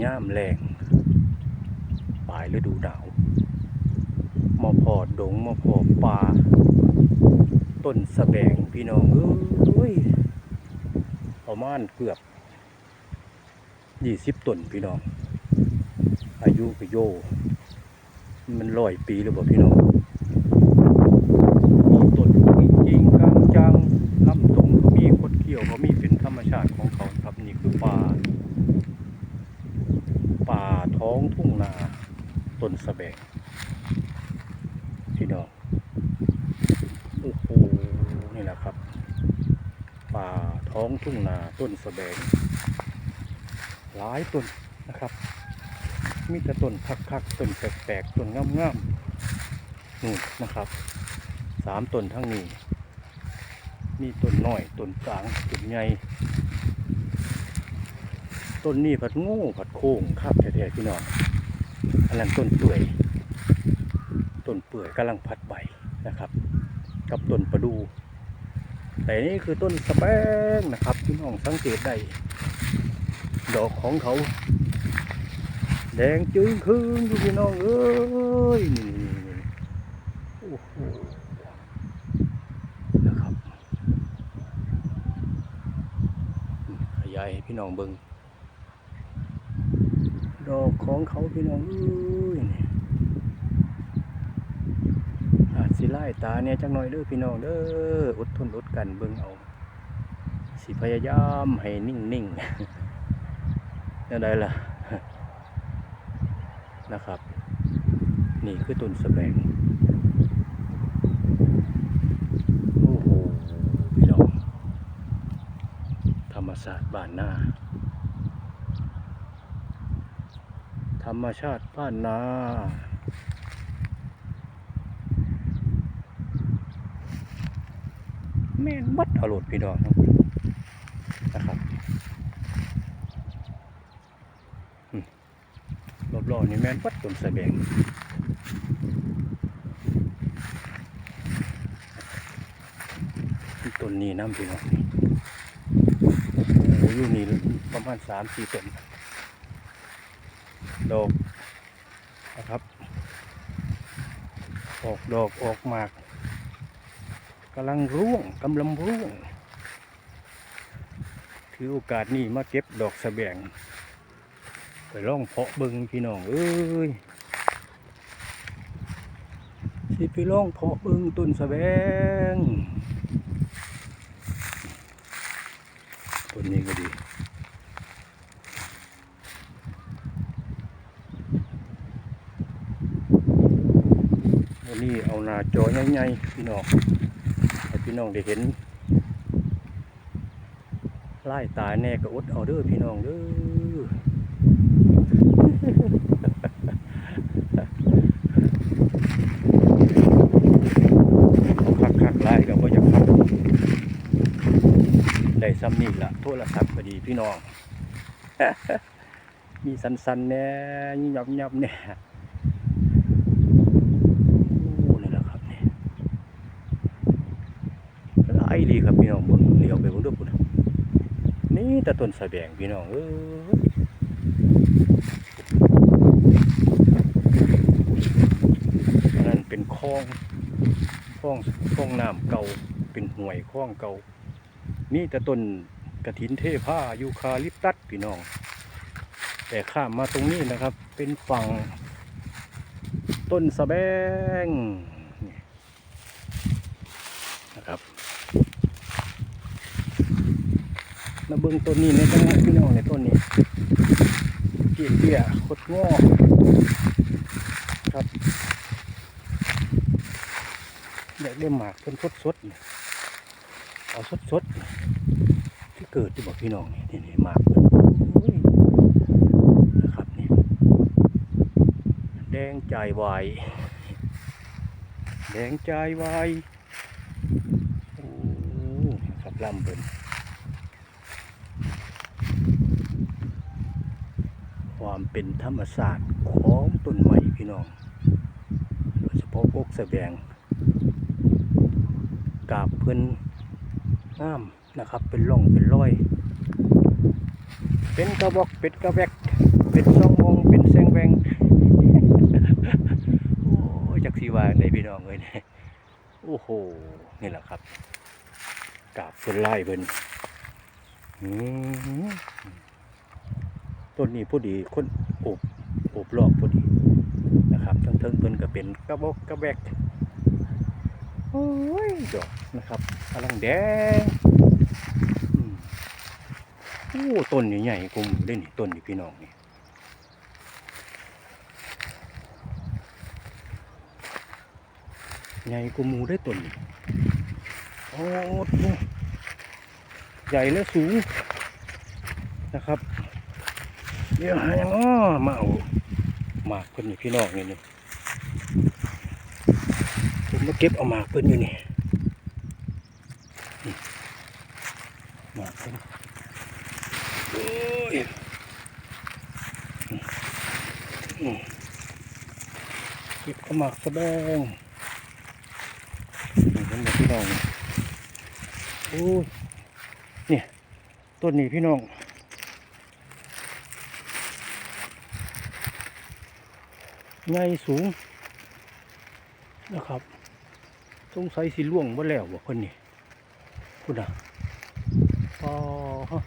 ศท้าย่ามแรงปลายฤดูหนาวมาพอดงมาพอป่า ต้นสะแบงพี่น้องเอ้ยประมาณเกือบยี่สิบต้นพี่น้อง อายุก็โย มันร้อยปีหรือเปล่าพี่น้องมีต้นจริงๆกลางจังลำตรงเขามีคดเขี้ยวเขามีเป็นธรรมชาติของเขาครับนี่คือป่า ป่าท้องทุ่งนาต้นสะแบงพี่น้องโอ้โหนี่แหละครับ ป่าท้องทุ่งนา ต้นสะแบงหลายต้นนะครับ มีแต่ต้นคักๆต้นแปลกๆต้นงามๆนู่นนะครับสามต้นทั้งนี้ มีต้นน้อยต้นกลางต้นใหญ่ต้นนี้ผัดง่ผัดโค้งครับแท้ๆพี่น้องอันนั้นต้นเปื่อยต้นเปื่อยกำลังพัดใบนะครับ กับต้นประดู่ แต่นี่คือต้นสแปงนะครับพี่น้องสังเกตได้ดอกของเขา แดงจึงคืนพี่น้องเอ้ยนี่โอ้โหนะครับขยายให้พี่น้องเบิงดอกของเขาพี่น้องเอ้ยนี่อาจ สิไล่ตาเนี่ยจังหน่อยเด้อพี่น้องเด้ออดทนอดกันเบิงเอาสิพยายามให้นิ่งๆนั่นได้ล่ะนะครับ นี่คือต้นสะแบงโอ้โหพี่น้องธรรมศาสตร์บ้านนาธรรมชาติบ้านนา แม่นบัดเอาโหลดพี่น้องนะครับรอบๆนี่แม่นปัดต้นสะแบงต้นนี้น้ำพี่น้องนี่โอ้ยนี่ประมาณสามสี่ต้นดอกนะครับ ออกดอกออกหมาก กำลังร่วงกำลังร่วง ถือโอกาสนี้มาเก็บดอกสะแบงไปล่องเพาะบิงพี่น้องเอ้ยสิไปล่องเพาะบิงต้นสะแบงต้นนี้ก็ดีวันนี้เอาหนาจอใหญ่ๆพี่น้อง พี่น้องได้เห็นไล่ตายแน่ก็อดเอาเด้อพี่น้องเด้อคักคักๆไล่กับว่าจะคักได้ซ้ำนี่ละโทรศัพท์พอดีพี่น้อง มีสันสันๆแหน่ยับยับๆเนี่ยโอ้นี่แหละครับนี่ไล่ ดีครับพี่น้องบนเลี้ยวไปบนด้วยปุ่นนี่แต่ต้นสะแบงพี่น้องเออนั่นเป็นคลองคลองคลองน้ำเก่าเป็นห่วยคลองเก่ามีแต่ต้นกระถินเทผ้ายูคาลิปตัสพี่น้อง แต่ข้ามมาตรงนี้นะครับ เป็นฝั่งต้นสะแบงนะครับ มาเบิ่งต้นนี้ในจังหวะพี่น้องในต้นนี้เกี่ยเกี่ยๆคดงอครับอยากได้หมากเป็นสดสดๆเอาสดสดๆที่เกิดที่บอกพี่น้องนี่นี่หมากเพิ่นนะครับนี่แดงใจวายแดงใจวายโอ้ครับลำเพิ่น ความเป็นธรรมศาสตร์ของต้นไม้พี่น้อง โดยเฉพาะพวกแสแบงกาบเพิ่นงามนะครับ เป็นร่องเป็นรอย เป็นกระบอกเป็ดกระแวก เป็นซองวงเป็นแซงแวงโอ้ยจักสีวาในพี่น้องเลยเนี่ยโอ้โหนี่แหละครับกาบเพิ่นไล่เพิ่นอืม ต้นนี้พอดีคนโอบโอบรอบพอดีนะครับทั้งเทิงเพิ่นก็เป็นกระบอกกระแวกโอ้ยดอกนะครับกำลังแดงโอ้ต้นใหญ่ๆกลมได้นี่ต้นนี่พี่น้องนี่ใหญ่กว่ามูได้ต้นนี่โอ้ใหญ่และสูงนะครับ เดี๋ยวหายังอ้อมาเอาหมากเพิ่นนี่พี่น้องนี่นี่ผมมาเก็บเอาหมากเพิ่นอยู่นี่หมากเพิ่นโอ้ยเก็บเอาหมากสะแบงนี่เห็นไหมพี่น้องโอ้ยเนี่ยต้นนี้พี่น้อง ใหญ่สูงนะครับสงสัยสิล่วงบ่แล้วบ่คนนี้พูดอะอ๋อฮะ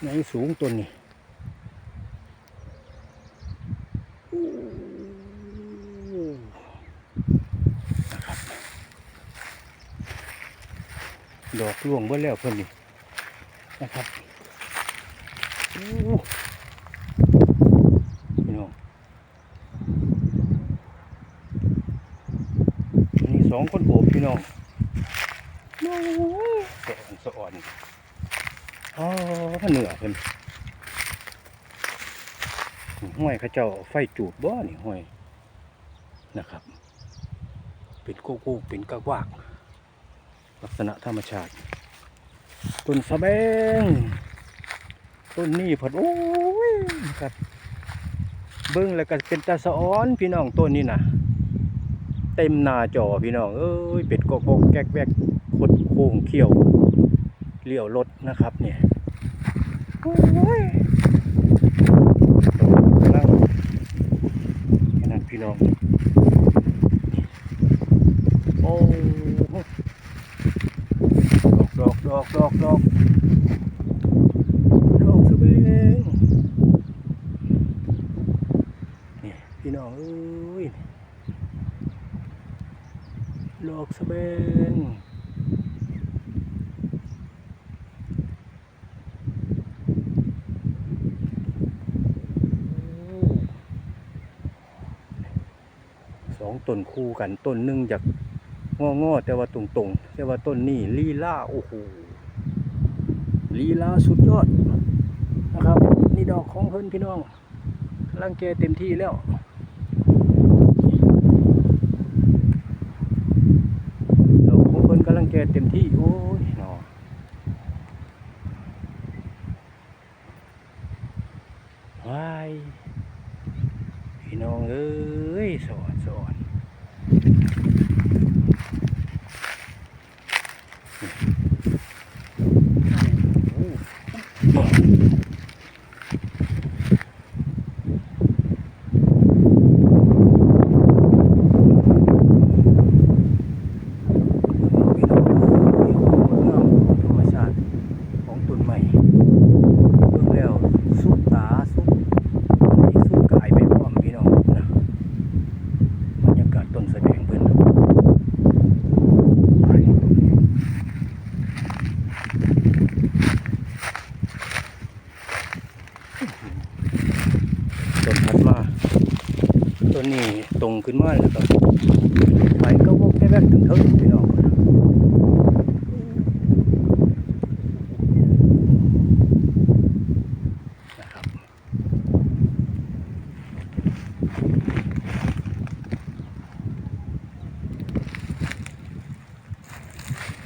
ใหญ่สูงต้นนี้โอ้นะครับ ดอกร่วงเบิ่แล้วเพิ่นนี่นะครับโอ้พี่น้องอันนี่สองคนโอบพี่น้องโอ้ยสะอ่อนสะอ่อนอ๋อเหนือเพิ่นห้วยเขาเจ้าเอาไฟจูดบ่นี่ห้วยนะครับ เป็นโกโก้เป็นกระวาก ลักษณะธรรมชาติ ต้นสะแบง ต้นนี้ผดโอ้ยครับ เบิ้งแล้วก็เป็นตาสะอ้อนพี่น้องต้นนี้นะเต็มหน้าจอพี่น้องเอ้ยเป็ดกอกแกกแวกคดโค้งเขี้ยวเลี้ยวรถนะครับเนี่ยโอ้ยกำลังขนาดพี่น้องนี่โอ้ ดอกดอกดอกดอกดอกสะเบงนี่พี่น้องเอ้ยดอกสะเบงส องต้นคู่กันต้นหนึ่งจากงองอแต่ว่าตรงๆ แต่ว่าต้นนี้ลีลาโอ้โหลีลาสุดยอดนะครับ นี่ดอกของเพิ่นพี่น้องกำลังแก่เต็มที่แล้วดอกของเพิ่นกำลังแก่เต็มที่โอ้ยหนอว้ายพี่น้องเอ้ยสอนสอน って。 ขึ้นมาแล้วก็ไปก็วกแค่ถึงเท่าพี่น้อง นะครับ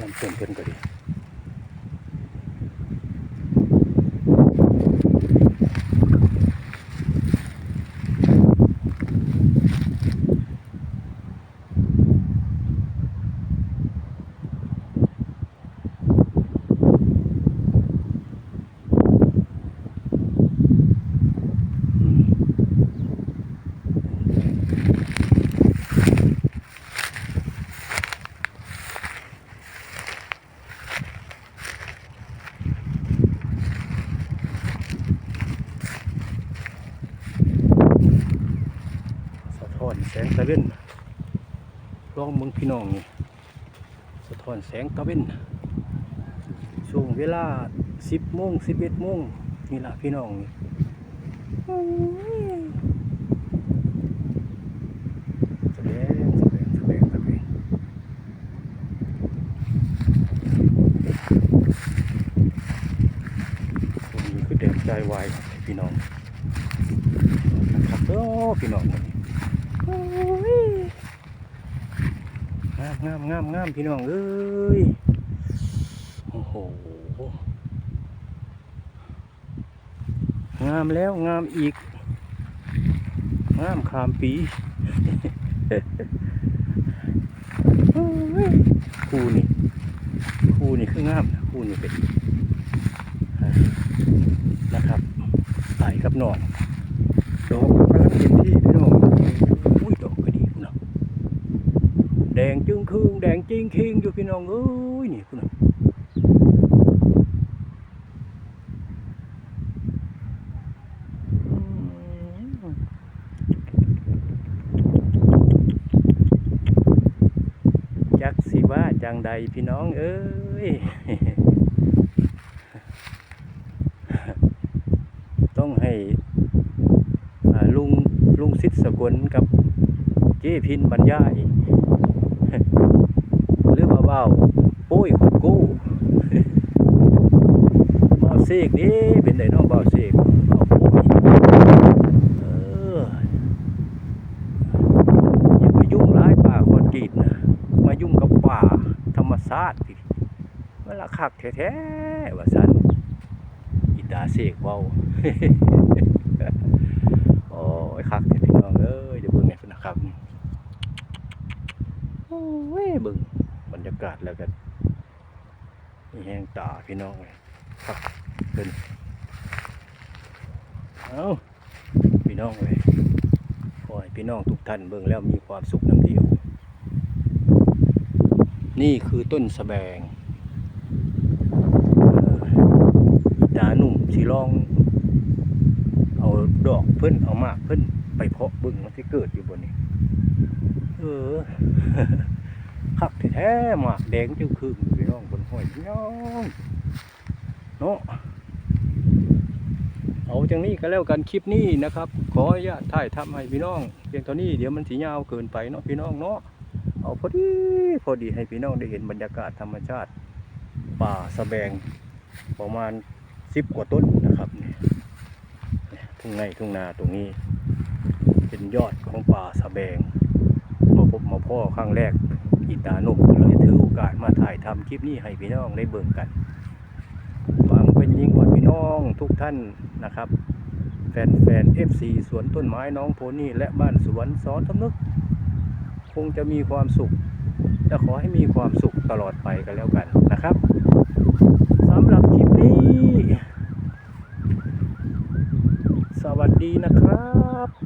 ลำต้นเพิ่นก็ดี อนแสงตะเวนลองเมืองพี่น้องนี่สะท้อนแสงตะเวนช่วงเวลา10โมง11โมงนี่ละพี่น้องนี่แสดงแสดงแสดงแสดงคนนี้คือเดินใจวายพี่น้องครับโอ้พี่น้องนี่ งามงามงามงามพี่น้องเอ้ย โอ้โห งามแล้วงามอีก งามขามปีโอ้ยคู่นี่คู่นี่คืองามนะคู่นี่เป็นนะครับไต่กับหนอนดอกกำลังเต็มที่พี่น้องอุ้ยดอกก็ดีคุณนะ คืงแดงจริงคิงอยู่พี่น้องเอ้ยนี่คุณนะอืมจักสิว่าจังใดพี่น้องเอ้ยต้องให้ลุงลุงสิทธิ์สกุลกับเจ้พินบรรยาย ว่าเบาโป้ยคุดกู้เบาเสกนี่เป็นไดน้องเบาเสกเบาโป้ยเอออย่าไปยุ่งร้ายป่าคอนกรีตนะมายุ่งกับป่าธรรมชาติพี่เวลาคักแท้ๆว่าสันอีตาเสกเว้าโอ้ยคักแท้พี่น้องเอ้ยเดี๋ยวเบิ่งเนี่ยพุ่นนะครับโอ้ยเบิ่งบรรยากาศแล้วกันนี่แห้งตาพี่น้องเลยคักเพิ่นเอาพี่น้องเว้ยขอให้พี่น้องทุกท่านเบิ่งแล้วมีความสุขน้ำเดียว นี่คือต้นสแบงเอ่ออีตาหนุ่มสิลอง เอาดอกเพิ่นเอามากเพิ่นไปเพาะเบึงมันที่เกิดอยู่บนนี้ เออ คักแท้ๆหมากแดงจึงคืนพี่น้องบนห้อยพี่น้องเนาะเอาจังนี้ก็แล้วกันคลิปนี้นะครับ ขออนุญาตถ่ายทำให้พี่น้องเพียงเท่านี้เดี๋ยวมันสียาวเกินไปเนาะพี่น้องเนาะเอาพอดีพอดีให้พี่น้องได้เห็นบรรยากาศธรรมชาติ ป่าสะแบงประมาณสิบกว่าต้นนะครับเนี่ยทุ่งไร่ทุ่งนาตรงนี้ เป็นยอดของป่าสะแบงมาพบมาพ่อครั้งแรก อีตาหนุ่มก็เลยถือโอกาสมาถ่ายทำคลิปนี้ให้พี่น้องได้เบิ่งกันหวังเป็นยิ่งกว่าพี่น้องทุกท่านนะครับแฟนแฟนเอฟซีสวนต้นไม้น้องโพนี่และบ้านสวนสอนทำนึก คงจะมีความสุขและขอให้มีความสุขตลอดไปกันแล้วกันนะครับสำหรับคลิปนี้ สวัสดีนะครับ